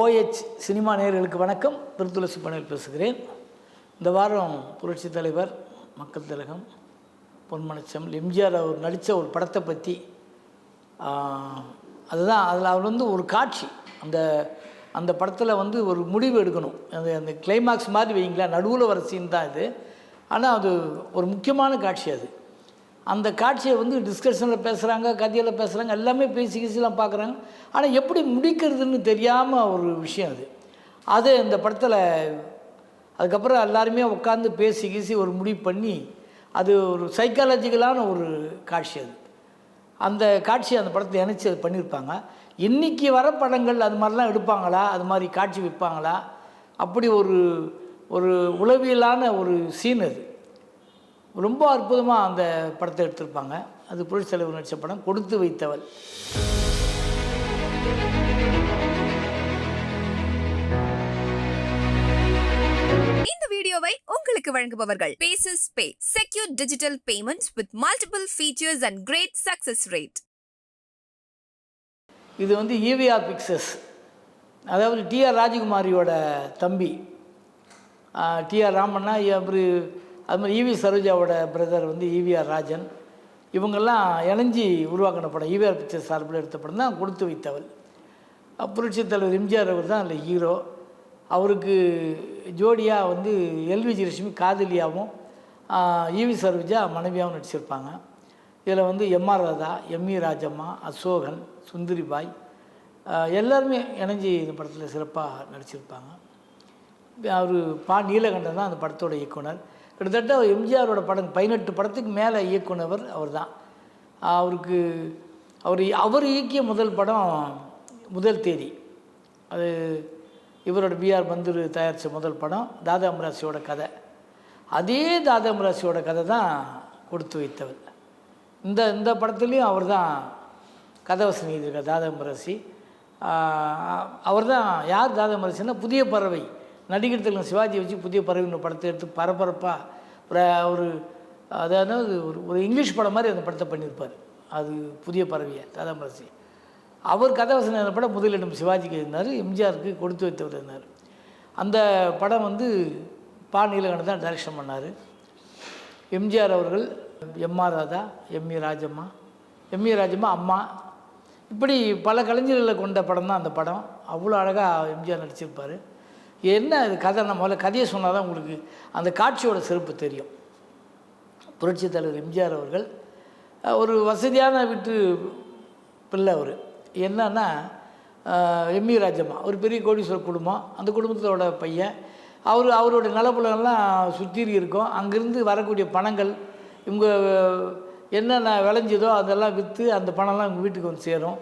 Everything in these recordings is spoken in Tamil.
ஓஎச் சினிமா நேயர்களுக்கு வணக்கம். திருத்துளசி பணியில் பேசுகிறேன். இந்த வாரம் புரட்சி தலைவர் மக்கள் திலகம் பொன்மனச்சம் எம்ஜிஆர் அவர் நடித்த ஒரு படத்தை பற்றி அதுதான். அதில் அவர் வந்து ஒரு காட்சி. அந்த அந்த படத்தில் வந்து ஒரு முடிவு எடுக்கணும். அந்த அந்த கிளைமாக்ஸ் மாதிரி வைங்களேன் நடுவில் வர சீன் தான் இது. ஆனால் அது ஒரு முக்கியமான காட்சி அது. அந்த காட்சியை வந்து டிஸ்கஷனில் பேசுகிறாங்க கதையில் பேசுகிறாங்க எல்லாமே பேசி கீசிலாம் பார்க்குறாங்க. ஆனால் எப்படி முடிக்கிறதுன்னு தெரியாமல் ஒரு விஷயம் அது. அது இந்த படத்தில் அதுக்கப்புறம் எல்லாருமே உட்காந்து பேசி கீசி ஒரு முடிவு பண்ணி அது ஒரு சைக்காலஜிக்கலான ஒரு காட்சி அது. அந்த காட்சி அந்த படத்தை இணைச்சி அது பண்ணியிருப்பாங்க. இன்றைக்கி வர படங்கள் அது மாதிரிலாம் எடுப்பாங்களா? அது மாதிரி காட்சி வைப்பாங்களா? அப்படி ஒரு ஒரு உளவியலான ஒரு சீன் அது. ரொம்ப அற்புதமாக அந்த படத்தை எடுத்திருப்பாங்க. அது புரட்சி தலைவர் நடித்த படம் கொடுத்து வைத்தவள். இந்த வீடியோவை உங்களுக்கு வழங்குபவர்கள் bases pay secure digital payment with multiple features and great success rate இது வந்து ஈவிஆர் பிக்சர்ஸ் அதாவது டிஆர் ராஜகுமாரியோட தம்பி. டிஆர் ராமண்ணா அவர் அது மாதிரி ஈவி சரோஜாவோட பிரதர் வந்து ஈவிஆர் ராஜன். இவங்கெல்லாம் இணைஞ்சி உருவாக்கின படம். ஈவிஆர் பிக்சர் சார்பில் எடுத்த படம் தான் கொடுத்து வைத்தவள். புரட்சி தலைவர் எம்ஜிஆர் அவர் தான் அதில் ஹீரோ அவருக்கு ஜோடியாக வந்து எல்விஜி லட்சுமி காதலியாகவும் ஈவி சரோஜா மனைவியாகவும் நடிச்சிருப்பாங்க. இதில் வந்து எம்ஆர் ராதா எம்இ ராஜம்மா அசோகன் சுந்தரிபாய் எல்லாருமே இணைஞ்சி இந்த படத்தில் சிறப்பாக நடிச்சிருப்பாங்க. அவர் பா நீலகண்டன் தான் அந்த படத்தோட இயக்குனர். கிட்டத்தட்ட எம்ஜிஆரோட படம் பதினெட்டு படத்துக்கு மேலே இயக்குனவர் அவர் தான் அவருக்கு அவர் அவர் இயக்கிய முதல் படம் முதல் தேதி. அது இவரோட பிஆர் பந்துரு தயாரித்த முதல் படம் தாதா அமராசியோட கதை. அதே தாதா அமராசியோட கதை தான் கொடுத்து வைத்தவர். இந்த இந்த படத்துலேயும் அவர் தான் கதவசனி எழுதியிருக்கார் தாதாம்பரசி அவர் தான் யார் தாதா தாதாம்பரசின்னா புதிய பறவை. நடிகர் திலகம் சிவாஜி வச்சு புதிய பறவைன்னு படத்தை எடுத்து பரபரப்பாக ஒரு ஒரு அதாவது ஒரு ஒரு இங்கிலீஷ் படம் மாதிரி அந்த படத்தை பண்ணியிருப்பார். அது புதிய பறவையை தாதாம்பரசி. அவர் கதவசனம் படம்? முதலிடம் சிவாஜிக்கு இருந்தார் எம்ஜிஆருக்கு கொடுத்து வைத்தவர் இருந்தார் அந்த படம் வந்து பா. நீலகண்டன் தான் டைரக்ஷன் பண்ணார். எம்ஜிஆர் அவர்கள் MR Radha ME Rajamma ME Rajamma அம்மா. இப்படி பல கலைஞர்களை கொண்ட படம் தான் அந்த படம். அவ்வளோ அழகாக எம்ஜிஆர் நடிச்சிருப்பார். என்ன இது கதை? நான் முதல்ல கதையை சொன்னால் தான் உங்களுக்கு அந்த காட்சியோட சிறப்பு தெரியும். புரட்சி தலைவர் எம்ஜிஆர் அவர்கள் ஒரு வசதியான வீட்டு பிள்ளை அவர். என்னன்னா எம்இ ராஜம்மா ஒரு பெரிய கோடீஸ்வரர் குடும்பம். அந்த குடும்பத்தோட பையன். அவர் அவருடைய நிலப்புலங்கள்லாம் சுற்றி இருக்கும். அங்கேருந்து வரக்கூடிய பணங்கள் இவங்க என்னென்ன விளைஞ்சதோ அதெல்லாம் விற்று அந்த பணம்லாம் இவங்க வீட்டுக்கு வந்து சேரும்.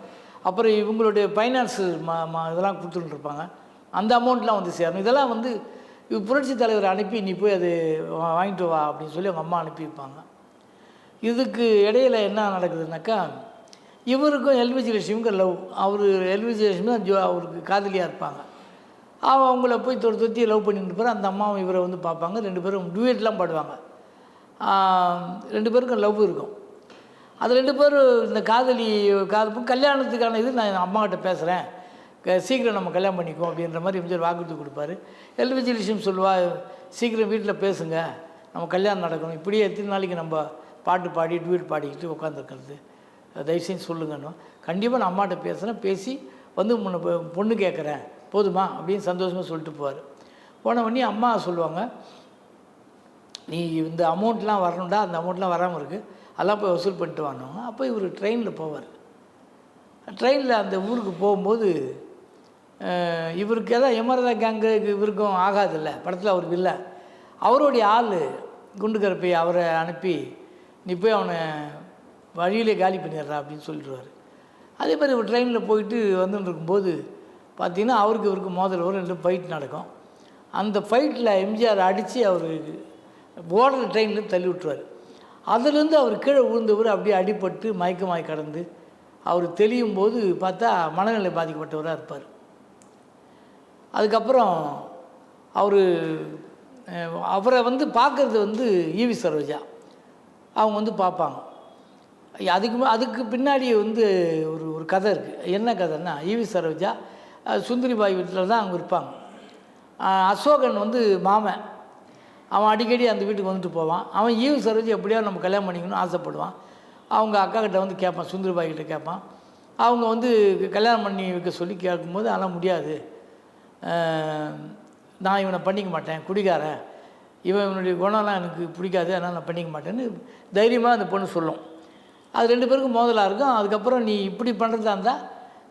அப்புறம் இவங்களுடைய ஃபைனான்ஸு மா மா இதெல்லாம் கொடுத்துட்டு இருப்பாங்க. அந்த அமௌண்ட்லாம் வந்து சேரும் இதெல்லாம் வந்து புரட்சி தலைவர் அனுப்பி நீ போய் அது வா- வாங்கிட்டு வா அப்படின்னு சொல்லி அவங்க அம்மா அனுப்பியிருப்பாங்க. இதுக்கு இடையில என்ன நடக்குதுனாக்கா இவருக்கும் எல்விஜி லட்சுமிக்கும் லவ். அவர் எல்விஜி லட்சுமி தான் ஜோ அவருக்கு காதலியாக இருப்பாங்க. அவ அவங்கள போய் தொட்டு தொத்தி லவ் பண்ணிட்டு இருப்பார் அந்த அம்மாவும் இவரை வந்து பார்ப்பாங்க. ரெண்டு பேரும் டுவேட்லாம் பாடுவாங்க. ரெண்டு பேருக்கும் லவ் இருக்கும். அது ரெண்டு பேரும் இந்த காதலி காதலும் கல்யாணத்துக்கான இது நான் அம்மாக்கிட்ட பேசுகிறேன் சீக்கிரம் நம்ம கல்யாணம் பண்ணிக்குவோம் அப்படின்ற மாதிரி எம்ஜிஆர் வாக்குறுதி கொடுப்பாரு. எல்விஜி விஷயம் சொல்லுவா சீக்கிரம் வீட்டில் பேசுங்க. நம்ம கல்யாணம் நடக்கணும். இப்படியே எத்தனை நாளைக்கு நம்ம பாட்டு பாடி ட்வீட் பாடிக்கிட்டு உட்காந்துருக்கிறது தயவு செஞ்சு சொல்லுங்கன்னு கண்டிப்பாக நான் அம்மாட்ட பேசுகிறேன் பேசி வந்து முன்ன பொ- பொண்ணு கேட்குறேன் போதுமா? அப்படின்னு சந்தோஷமாக சொல்லிட்டு போவார். போன உடனே அம்மா சொல்லுவாங்க நீ இந்த அமௌண்ட்லாம் வரணும்டா. அந்த அமௌண்ட்லாம் வராமல் இருக்குது அதெல்லாம் போய் வசூல் பண்ணிட்டு வாங்க அப்போ இவர் ட்ரெயினில் போவார். ட்ரெயினில் அந்த ஊருக்கு போகும்போது இவருக்கு எதாவது எமரதா கேங்கு இவருக்கும் ஆகாதில்ல. படத்தில் அவருக்கு இல்லை. அவருடைய ஆள் குண்டுக்கரப்பை அவரை அனுப்பி நீ போய் அவனை வழியிலே காலி பண்ணிடுறா அப்படின்னு சொல்லிடுவார். அதே மாதிரி ஒரு ட்ரெயினில் போயிட்டு வந்துட்டு இருக்கும்போது பார்த்தீங்கன்னா அவருக்கு இவருக்கு மோதல் வரும். ரெண்டு ஃபைட் நடக்கும். அந்த ஃபைட்டில் எம்ஜிஆர் அடித்து அவருக்கு ஓடுற ட்ரெயினில் தள்ளி விட்டுருவார். அதுலேருந்து அவர் கீழே விழுந்தவர் அப்படியே அடிபட்டு மயக்கமாய் கடந்து அவர் தெளியும் போது பார்த்தா மனநிலை பாதிக்கப்பட்டவராக இருப்பார். அதுக்கப்புறம் அவர் அவரை வந்து பார்க்குறது வந்து ஈவி சரோஜா. அவங்க வந்து பார்ப்பாங்க. அதுக்கு அதுக்கு பின்னாடி வந்து ஒரு ஒரு கதை இருக்குது என்ன கதைன்னா ஈவி சரோஜா சுந்தரிபாய் வீட்டில் தான் அவங்க இருப்பாங்க. அசோகன் வந்து மாமன். அவன் அடிக்கடி அந்த வீட்டுக்கு வந்துட்டு போவான். அவன் ஈவி சரோஜா எப்படியோ நம்ம கல்யாணம் பண்ணிக்கணும்னு ஆசைப்படுவான். அவங்க அக்கா கிட்ட வந்து கேட்பான் சுந்தரிபாய் கிட்ட கேட்பான். அவங்க வந்து கல்யாணம் பண்ணி வைக்க சொல்லி கேட்கும்போது அதெல்லாம் முடியாது. நான் இவனை பண்ணிக்க மாட்டேன் குடிகாரன். இவன் இவனுடைய குணம்லாம் எனக்கு பிடிக்காது அதனால் நான் பண்ணிக்க மாட்டேன்னு தைரியமாக அந்த பொண்ணு சொல்லும். அது ரெண்டு பேருக்கும் மோதலாக இருக்கும். அதுக்கப்புறம் நீ இப்படி பண்ணுறதா இருந்தால்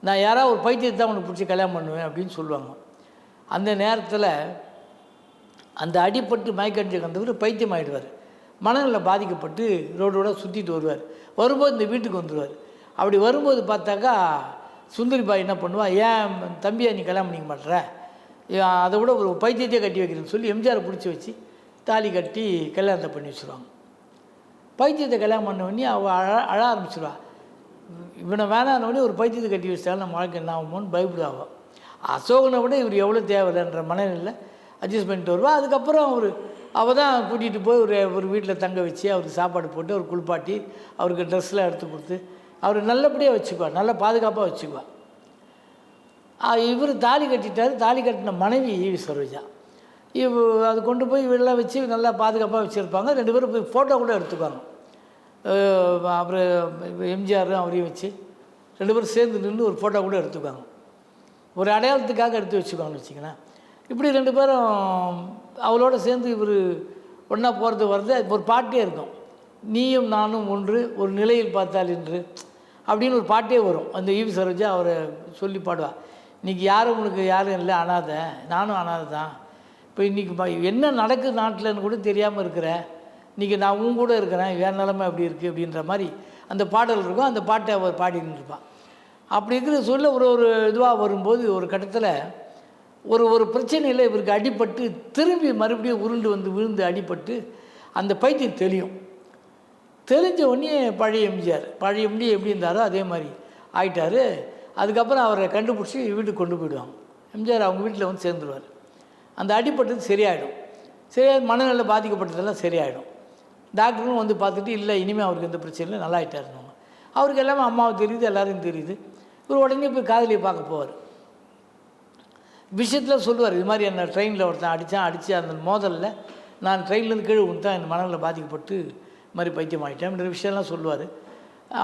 நான் யாராவது ஒரு பைத்தியத்தை தான் உனக்கு பிடிச்சி கல்யாணம் பண்ணுவேன் அப்படின்னு சொல்லுவாங்க. அந்த நேரத்தில் அந்த அடிப்பட்டு மயக்கடிச்சு வந்தவர் பைத்தியம் ஆகிடுவார் மனநிலை பாதிக்கப்பட்டு ரோடோட சுற்றிட்டு வருவார். வரும்போது இந்த வீட்டுக்கு வந்துடுவார் அப்படி வரும்போது பார்த்தாக்கா சுந்தரி பாய் என்ன பண்ணுவா ஏன் தம்பியை நீ கல்யாணம் பண்ணிக்க மாட்டேற? அதை விட ஒரு பைத்தியத்தையே கட்டி வைக்கிறேன்னு சொல்லி எம்ஜிஆரை பிடிச்சி வச்சு தாலி கட்டி கல்யாணத்தை பண்ணி வச்சுருவாங்க. பைத்தியத்தை கல்யாணம் பண்ண உடனே அவள் அழ அழ ஆரம்பிச்சிடுவா இவனை வேணான்னு ஒரு பைத்தியத்தை கட்டி வச்சிட்டாலும் நம்ம வாழ்க்கை என்ன ஆகுமோன்னு பயப்படுவாங்க அசோகனை விட இவர் எவ்வளோ தேவையில்லைன்ற மனநிலையில் அட்ஜஸ்ட் பண்ணிட்டு வருவா. அதுக்கப்புறம் அவர் அவள் தான் கூட்டிகிட்டு போய் ஒரு ஒரு வீட்டில் தங்க வச்சு அவருக்கு சாப்பாடு போட்டு அவர் குளிப்பாட்டி அவருக்கு ட்ரெஸ்லாம் எடுத்து கொடுத்து அவர் நல்லபடியாக வச்சுக்குவா நல்ல பாதுகாப்பாக வச்சுக்குவா இவர் தாலி கட்டிட்டார் தாலி கட்டின மனைவி ஈவி சரோஜா. இவ் அது கொண்டு போய் வெளில வச்சு நல்லா பாதுகாப்பாக வச்சுருப்பாங்க. ரெண்டு பேரும் போய் ஃபோட்டோ கூட எடுத்துக்குவாங்க அப்புறம் எம்ஜிஆர் அவரையும் வச்சு ரெண்டு பேரும் சேர்ந்து நின்று ஒரு ஃபோட்டோ கூட எடுத்துக்குவாங்க ஒரு அடையாளத்துக்காக எடுத்து வச்சுக்குவாங்கன்னு வச்சுங்களேன் இப்படி ரெண்டு பேரும் அவளோட சேர்ந்து இவர் ஒன்றா போகிறது வர்றது ஒரு பாட்டே இருக்கும். நீயும் நானும் ஒன்று ஒரு நிலையில் பார்த்தால் என்று அப்படின்னு ஒரு பாட்டே வரும். அந்த ஈவி சரோஜா அவரை சொல்லி பாடுவா. இன்றைக்கி யாரும் உனக்கு யாரும் இல்லை அனாதை. நானும் அனாதை தான் இப்போ இன்றைக்கி என்ன நடக்குது நாட்டில்னு கூட தெரியாமல் இருக்கிற இன்றைக்கி நான் உன் கூட இருக்கிறேன் வேறு நிலமை அப்படி இருக்குது அப்படின்ற மாதிரி அந்த பாடல் இருக்கும் அந்த பாட்டை அவர் பாடின்னு இருப்பாள் அப்படி இருக்கிற சொல்ல ஒரு ஒரு இதுவாக வரும்போது ஒரு கட்டத்தில் ஒரு ஒரு பிரச்சனையில் இவருக்கு அடிபட்டு திரும்பி மறுபடியும் உருண்டு வந்து விழுந்து அடிபட்டு அந்த பைத்தியம் தெளியும். தெரிஞ்ச உடனே பழைய எம்ஜிஆர் பழைய எம்டி எப்படி இருந்தாரோ அதே மாதிரி ஆயிட்டார். அதுக்கப்புறம் அவரை கண்டுபிடிச்சி வீட்டுக்கு கொண்டு போயிடுவாங்க. எம்ஜிஆர் அவங்க வீட்டில் வந்து சேர்ந்துருவார். அந்த அடிப்பட்டது சரியாயிடும். சரியாக மனநிலை பாதிக்கப்பட்டதெல்லாம் சரியாயிடும். டாக்டரும் வந்து பார்த்துட்டு இல்லை இனிமேல் அவருக்கு எந்த பிரச்சனையும் இல்லை நல்லா ஆயிட்டாருன்னு அவருக்கு எல்லாமே அம்மாவுக்கு தெரியுது எல்லாருக்கும் தெரியுது. இவர் உடனே போய் காதலியை பார்க்க போவார். விஷயத்தில் சொல்லுவார் இது மாதிரி என்ன ட்ரெயினில் ஒருத்தன் அடித்தான் அடித்து அந்த மோதலில் நான் ட்ரெயின்லேருந்து கீழே விழுந்தான் என் மனநிலை பாதிக்கப்பட்டு இது மாதிரி பைத்தியம் ஆகிட்டேன் அப்படின்ற விஷயம்லாம் சொல்லுவார்.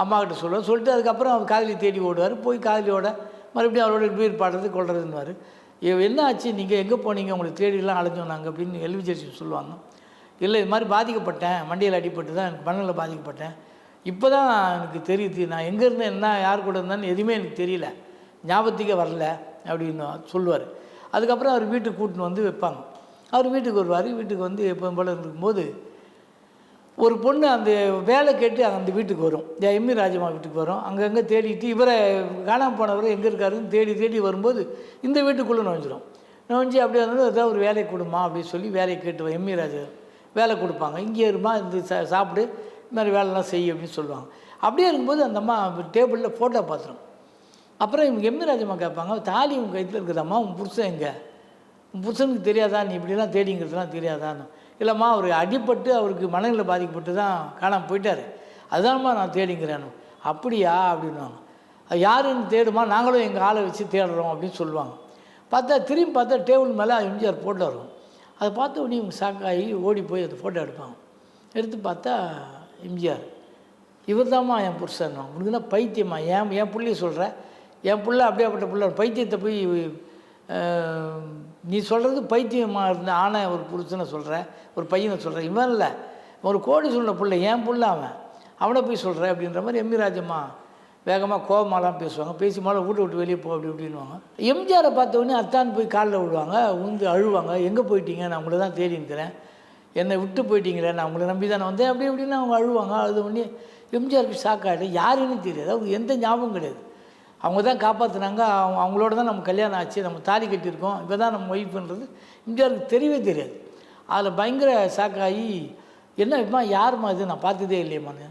அம்மாக்கிட்ட சொல்லுவார் சொல்லிட்டு அதுக்கப்புறம் அவர் காதலி தேடி ஓடுவார். போய் காதலியோட மறுபடியும் அவரோட வீர் பாடுறது கொள்றதுன்னுவார். என்ன ஆச்சு? நீங்கள் எங்கே போனீங்க? உங்களுக்கு தேடிலாம் அலைஞ்சோம் நாங்கள் அப்படின்னு எல்விஜேசி சொல்லுவாங்க. இல்லை இது மாதிரி பாதிக்கப்பட்டேன். மண்டியில் அடிபட்டு தான் எனக்கு மண்ணில் பாதிக்கப்பட்டேன். இப்போ தான் எனக்கு தெரியுது நான் எங்கே இருந்தேன் என்ன யார் கூட இருந்தேன்னு எதுவுமே எனக்கு தெரியல. ஞாபகத்துக்கே வரல அப்படின்னு சொல்லுவார். அதுக்கப்புறம் அவர் வீட்டுக்கு கூட்டின்னு வந்து வைப்பாங்க. அவர் வீட்டுக்கு வருவார். வீட்டுக்கு வந்து எப்போ போல இருக்கும்போது ஒரு பொண்ணு அந்த வேலை கேட்டு அந்த வீட்டுக்கு வரும். எம்மி ராஜம்மா வீட்டுக்கு வரும். அங்கங்கே தேடிட்டு இவரை காணாமல் போனவர் எங்கே இருக்காருன்னு தேடி தேடி வரும்போது இந்த வீட்டுக்குள்ளே நுழைஞ்சிரும். நுழைஞ்சி அப்படியே வந்து ஏதாவது ஒரு வேலை கொடுமா அப்படின்னு சொல்லி வேலையை கேட்டு எம்மி ராஜா வேலை கொடுப்பாங்க. இங்கே இருமா இந்த சா சாப்பிடு இந்த மாதிரி வேலைலாம் செய் அப்படின்னு சொல்லுவாங்க. அப்படியே இருக்கும்போது அந்த அம்மா டேபிளில் ஃபோட்டோ பார்த்துரும். அப்புறம் இவங்க எம்மி ராஜம்மா கேட்பாங்க தாலி உங்கள் கைத்தில் இருக்குதாம்மா? உன் புருஷன் எங்கே? உன் புருஷனுக்கு தெரியாதா? நீ இப்படிலாம் தேடிங்கிறதுலாம் தெரியாதான்னு. இல்லைம்மா அவர் அடிப்பட்டு அவருக்கு மனநிலை பாதிக்கப்பட்டு தான் காணாமல் போயிட்டார். அதுதான்மா நான் தேடிங்கிறேன்னு. அப்படியா? அப்படின்வாங்க யாருன்னு தேடுமா? நாங்களும் எங்கள் ஆளை வச்சு தேடுறோம் அப்படின்னு சொல்லுவாங்க. பார்த்தா திரும்பி பார்த்தா டேபிள் மேலே எம்ஜிஆர் ஃபோட்டோ இருக்கும் அதை பார்த்த உடனே இவங்க சாக்காகி ஓடி போய் அந்த ஃபோட்டோ எடுப்பாங்க. எடுத்து பார்த்தா எம்ஜிஆர். இவர் தாம்மா என் புருஷன் உனக்கு பைத்தியம்மா? பைத்தியமா ஏன் என் பிள்ளைய சொல்கிற என் பிள்ளை அப்படியேப்பட்ட பிள்ளை. பைத்தியத்தை போய் நீ சொல்கிறது பைத்தியமாக இருந்த ஆன ஒரு புருஷனை சொல்கிற ஒரு பையனை சொல்கிற இவன் இல்லை. ஒரு கோடி சொன்ன பிள்ளை ஏன் புள்ள அவன். அவனை போய் சொல்கிற அப்படின்ற மாதிரி எம்மி ராஜம்மா வேகமாக கோபமாலாம் பேசுவாங்க. பேசி மேலே வீட்டை விட்டு வெளியே போ அப்படி இப்படின்வாங்க எம்ஜிஆரை பார்த்த உடனே அத்தான் போய் காலில் விடுவாங்க உந்து அழுவாங்க. எங்கே போயிட்டீங்க? நான் உங்களை தான் தேடி இருக்கிறேன். என்னை விட்டு போயிட்டீங்களே நான் உங்களை நம்பி தானே வந்தேன். அப்படி இப்படின்னு அவங்க அழுவாங்க. அழுத உடனே எம்ஜிஆருக்கு ஷாக் ஆகிடும் யாருன்னு தெரியாது. அவங்க எந்த ஞாபகம் கிடையாது. அவங்க தான் காப்பாற்றுனாங்க அவங்க அவங்களோட தான் நம்ம கல்யாணம் ஆச்சு. நம்ம தாலி கட்டியிருக்கோம். இப்போ தான் நம்ம ஒய்ஃப்ன்றது எம்ஜிஆருக்கு தெரியவே தெரியாது. அதில் பயங்கர ஷாக்காகி என்ன இப்பமா யாரும்மா இது? நான் பார்த்ததே இல்லையம்மான்னு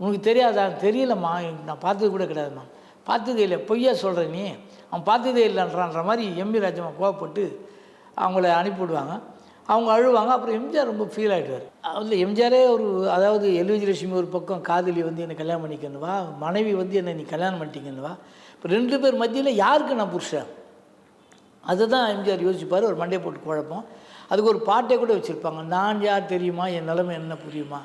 உனக்கு தெரியாதா? தெரியலம்மா. நான் பார்த்தது கூட கிடையாதும்மா பார்த்ததே இல்லை பொய்யா சொல்கிற நீ. அவன் பார்த்ததே இல்லைன்றான்ற மாதிரி எம்பி ராஜம்மா கோவப்பட்டு அவங்கள அனுப்பிவிடுவாங்க. அவங்க அழுவாங்க. அப்புறம் எம்ஜிஆர் ரொம்ப ஃபீல் ஆகிடுவார் அதில் எம்ஜிஆரே ஒரு அதாவது எல்விஜி லட்சுமி ஒரு பக்கம் காதலி வந்து என்னை கல்யாணம் பண்ணிக்கணுவா மனைவி வந்து என்னை நீ கல்யாணம் பண்ணிட்டீங்கன்னுவா இப்போ ரெண்டு பேர் மத்தியில் யாருக்கு நான் புருஷன்? அதுதான் எம்ஜிஆர் யோசிப்பார் ஒரு மண்டே போட்டு குழப்பம். அதுக்கு ஒரு பாட்டே கூட வச்சுருப்பாங்க நான் யார் தெரியுமா? என் நிலமை என்ன புரியுமா?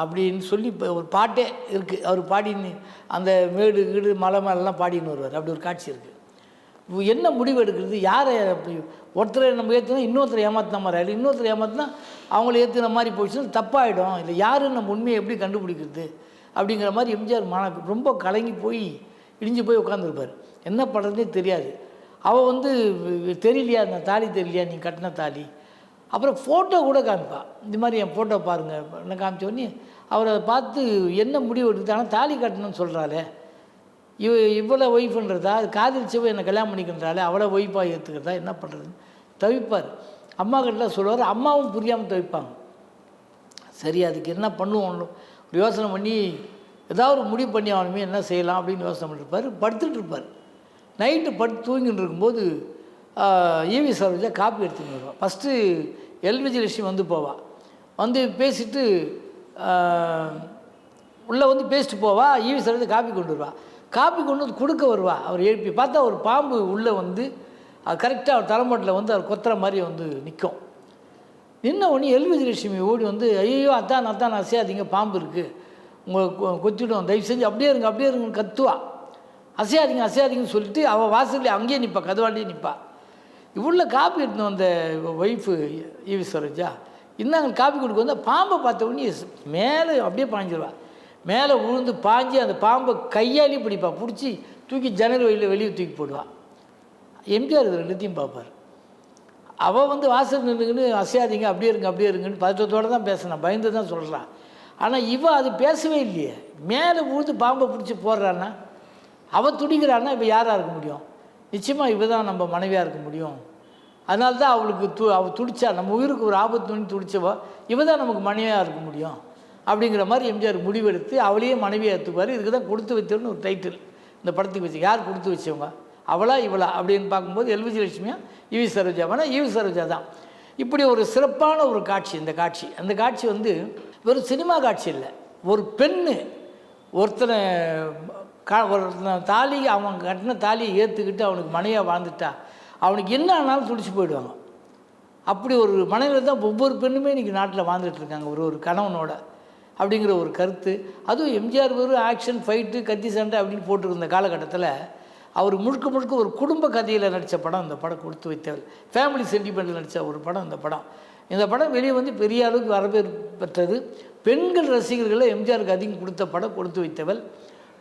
அப்படின்னு சொல்லி இப்போ ஒரு பாட்டே இருக்குது அவர் பாடின்னு அந்த மேடு கீடு மலை மேலெலாம் பாடின்னு வருவார். அப்படி ஒரு காட்சி இருக்குது என்ன முடிவு எடுக்கிறது? யாரை அப்படி ஒருத்தரை நம்ம ஏற்றுனா இன்னொருத்தரை ஏமாத்தின மாதிரி ஆகிடும் இன்னொருத்தரை ஏமாத்தினா அவங்கள ஏற்றுன மாதிரி போயிடுச்சுன்னா தப்பாகிடும் இல்லை யாருன்னு நம்ம உண்மையை எப்படி கண்டுபிடிக்கிறது? அப்படிங்கிற மாதிரி எம்ஜிஆர் மன ரொம்ப கலங்கி போய் இடிஞ்சு போய் உட்காந்துருப்பார் என்ன பண்ணுறதுனே தெரியாது. அவள் வந்து தெரியலையா அந்த தாலி தெரியலையா நீ கட்டின தாலி? அப்புறம் ஃபோட்டோ கூட காமிப்பாள் இந்த மாதிரி என் ஃபோட்டோ பாருங்கள் என்ன காமிச்ச உடனே அவரை பார்த்து என்ன முடிவு எடுத்தாலும் ஆனால் தாலி கட்டணும்னு சொல்கிறாளே இவ இவ்வளோ ஒய்ஃபுன்றதா அது காதலிச்சவ என்னை கல்யாணம் பண்ணிக்கின்றாலே அவ்வளோ ஒய்ஃபாக ஏற்றுக்கிறதா என்ன பண்ணுறதுன்னு தவிப்பார். அம்மா கிட்ட சொல்லுவார். அம்மாவும் புரியாமல் தவிப்பாங்க. சரி அதுக்கு என்ன பண்ணுவோம்? ஒரு யோசனை பண்ணி ஏதாவது ஒரு முடிவு பண்ணி அவனுமே என்ன செய்யலாம் அப்படின்னு யோசனை பண்ணிருப்பார் படுத்துட்டு இருப்பார். நைட்டு படுத்து தூங்கிட்டு இருக்கும்போது ஈவி சரோஜா காப்பி எடுத்துன்னு வருவாள் ஃபஸ்ட்டு எல்விஜி லட்சுமி வந்து போவாள் வந்து பேசிட்டு உள்ளே வந்து பேசிட்டு போவா. ஈவி சரோஜா காப்பி கொண்டு வருவா. காப்பி கொண்டு வந்து கொடுக்க வருவா. அவர் எழுப்பி பார்த்தா ஒரு பாம்பு உள்ளே வந்து கரெக்டாக அவர் தலைமட்டில் வந்து அவர் கொத்துற மாதிரி வந்து நிற்கும் நின்ன உடனே எல்விஜி லட்சுமி ஓடி வந்து ஐயோ அத்தான் அத்தான் அசையாதீங்க பாம்பு இருக்குது உங்களை கொ- கொத்திடும். தயவு செஞ்சு அப்படியே இருங்க அப்படியே இருங்கன்னு கத்துவா. அசையாதீங்க அசையாதீங்கன்னு சொல்லிட்டு அவள் வாசல்ல அங்கேயே நிற்பா கதவாண்டியே நிற்பா இவ்வளோ காப்பி எடுத்துன்னு வந்த ஒய்ஃபு ஈவி சரோஜா இன்னாங்க காப்பி கொடுக்க வந்து பாம்பை பார்த்த உடனே மேலே அப்படியே பாஞ்சிடுவாள் மேலே விழுந்து பாஞ்சு அந்த பாம்பை கையாலேயே பிடிப்பா. பிடிச்சி தூக்கி ஜன்னல் வழியில் வெளியே தூக்கி போடுவாள் எம்ஜிஆர் இது ரெண்டுத்தையும் பார்ப்பார். அவள் வந்து வாசல் நின்றுங்கன்னு அசையாதீங்க அப்படியே இருங்க அப்படியே இருங்கன்னு பதற்றத்தோடு தான் பேசினான் பயந்து தான் சொல்கிறான் ஆனால் இவன் அது பேசவே இல்லையே. மேலே விழுந்து பாம்பை பிடிச்சி போடுறான்னா அவள் துடிக்கிறான்னா இப்போ யாராக இருக்க முடியும்? நிச்சயமாக இவ தான் நம்ம மனைவியாக இருக்க முடியும். அதனால தான் அவளுக்கு து அவள் துடிச்சா நம்ம உயிருக்கு ஒரு ஆபத்து துணி துடிச்சவா இவ தான் நமக்கு மனைவியாக இருக்க முடியும். அப்படிங்கிற மாதிரி எம்ஜிஆர் முடிவெடுத்து அவளையே மனைவியாக எடுத்துக்குவார் இதுக்கு தான் கொடுத்து வைத்தவன்னு ஒரு டைட்டில் இந்த படத்துக்கு வச்சு யார் கொடுத்து வச்சவங்க? அவளா இவளா? அப்படின்னு பார்க்கும்போது எல்விஜி லட்சுமியா யுவி சரோஜாவானா? யுவி சரோஜா தான் இப்படி ஒரு சிறப்பான ஒரு காட்சி இந்த காட்சி. அந்த காட்சி வந்து வெறும் சினிமா காட்சி இல்லை. ஒரு பெண்ணு ஒருத்தனை கா ஒருத்தனை தாலி அவன் கட்டின தாலியை ஏற்றுக்கிட்டு அவனுக்கு மனையாக வாழ்ந்துட்டா அவனுக்கு என்ன ஆனாலும் துடிச்சு போயிடுவாங்க. அப்படி ஒரு மனைவியில் தான் ஒவ்வொரு பெண்ணுமே இன்றைக்கி நாட்டில் வாழ்ந்துட்டு இருக்காங்க. ஒரு ஒரு கணவனோட அப்படிங்கிற ஒரு கருத்து. அதுவும் எம்ஜிஆர் வெறும் ஆக்ஷன் ஃபைட்டு கத்தி சண்டை அப்படின்னு போட்டிருந்த காலகட்டத்தில் அவர் முழுக்க முழுக்க ஒரு குடும்ப கதையில் நடித்த படம் அந்த படம் கொடுத்து வைத்தவர். ஃபேமிலி சென்டிமெண்ட்டில் நடித்த ஒரு படம் அந்த படம். இந்த படம் வெளியே வந்து பெரிய அளவுக்கு வரவேற்பு பெற்றது பெண்கள் ரசிகர்களை எம்ஜிஆருக்கு அதிகம் கொடுத்த படம் கொடுத்து வைத்தவள்.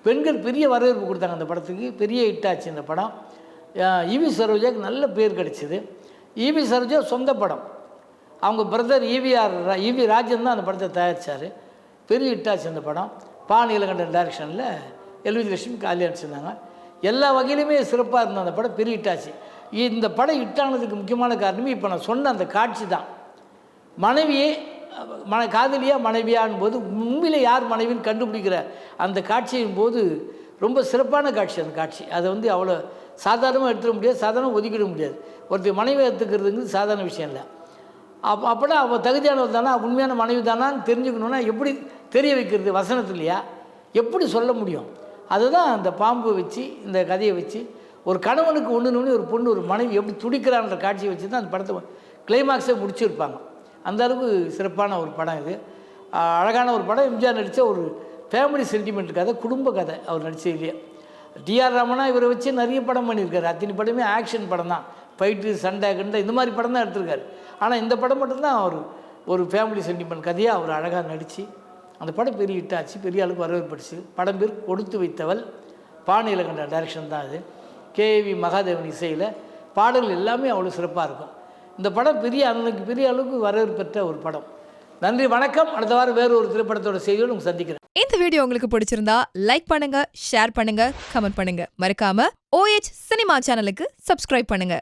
பெண்கள் பெரிய வரவேற்பு கொடுத்தாங்க அந்த படத்துக்கு. பெரிய ஹிட் ஆச்சு இந்த படம். ஈவி சரோஜாவுக்கு நல்ல பேர் கிடைச்சிது. ஈவி சரோஜா சொந்த படம். அவங்க பிரதர் ஈவிஆர் ஈவி ராஜன் தான் அந்த படத்தை தயாரித்தார் பெரிய ஹிட்டாச்சு அந்த படம். பா நீலகண்டன் டைரக்ஷனில் எல்வி லட்சுமி காலியாக செஞ்சாங்க எல்லா வகையிலுமே சிறப்பாக இருந்த அந்த படம் பெரிய ஹிட்டாச்சு இந்த படம் ஹிட்டானதுக்கு முக்கியமான காரணமே இப்போ நான் சொன்ன அந்த காட்சி தான். மனைவியே மன காதலியா மனைவியான் போது உண்மையில் யார் மனைவின்னு கண்டுபிடிக்கிற அந்த காட்சியின் போது ரொம்ப சிறப்பான காட்சி அந்த காட்சி. அதை வந்து அவ்வளோ சாதாரணமாக எடுத்துட முடியாது சாதாரணமாக ஒதுக்கிட முடியாது. ஒருத்தர் மனைவி எடுத்துக்கிறதுங்கிறது சாதாரண விஷயம் இல்லை. அப்போ அப்போனா அவள் தகுதியானவர் தானா உண்மையான மனைவி தானான்னு தெரிஞ்சுக்கணுன்னா எப்படி தெரிய வைக்கிறது வசனத்துலையா எப்படி சொல்ல முடியும்? அதுதான் அந்த பாம்பு வச்சு இந்த கதையை வச்சு ஒரு கணவனுக்கு ஒன்று ஒன்று ஒரு பொண்ணு ஒரு மனைவி எப்படி துடிக்கிறான்ற காட்சியை வச்சு தான் அந்த படத்தை கிளைமாக்ஸை முடிச்சிருப்பாங்க. அந்தளவுக்கு சிறப்பான ஒரு படம் இது. அழகான ஒரு படம். எம்ஜிஆர் நடித்த ஒரு ஃபேமிலி சென்டிமெண்ட் கதை குடும்ப கதை அவர் நடிச்சதுலேயே டிஆர் ராமனா இவரை வச்சு நிறைய படம் பண்ணியிருக்காரு. அத்தனை படமே ஆக்ஷன் படம் தான். ஃபைட்டு சண்டை கண்டை இந்த மாதிரி படம் தான் எடுத்திருக்காரு. ஆனால் இந்த படம் மட்டும்தான் அவர் ஒரு ஃபேமிலி சென்டிமெண்ட் கதையாக அவர் அழகாக நடித்து அந்த படம் பெரிய ஹிட்டாச்சு பெரிய அளவுக்கு வரவேற்படுச்சு. படம் பேர் கொடுத்து வைத்தவள். பாணியில் கண்ட டைரக்ஷன் தான் அது. கேவி மகாதேவன் இசையில் பாடல்கள் எல்லாமே அவ்வளோ சிறப்பாக இருக்கும். இந்த படம் பெரிய அளவுக்கு பெரிய அளவுக்கு வரவேற்பு பெற்ற ஒரு படம். நன்றி வணக்கம். அடுத்த வாரம் வேறு ஒரு திரைப்படத்தோட செய்தியோடு உங்களுக்கு சந்திக்கிறேன். இந்த வீடியோ உங்களுக்கு பிடிச்சிருந்தா லைக் பண்ணுங்க ஷேர் பண்ணுங்க கமெண்ட் பண்ணுங்க. மறக்காம ஓஎச் சினிமா சேனலுக்கு சப்ஸ்கிரைப் பண்ணுங்க.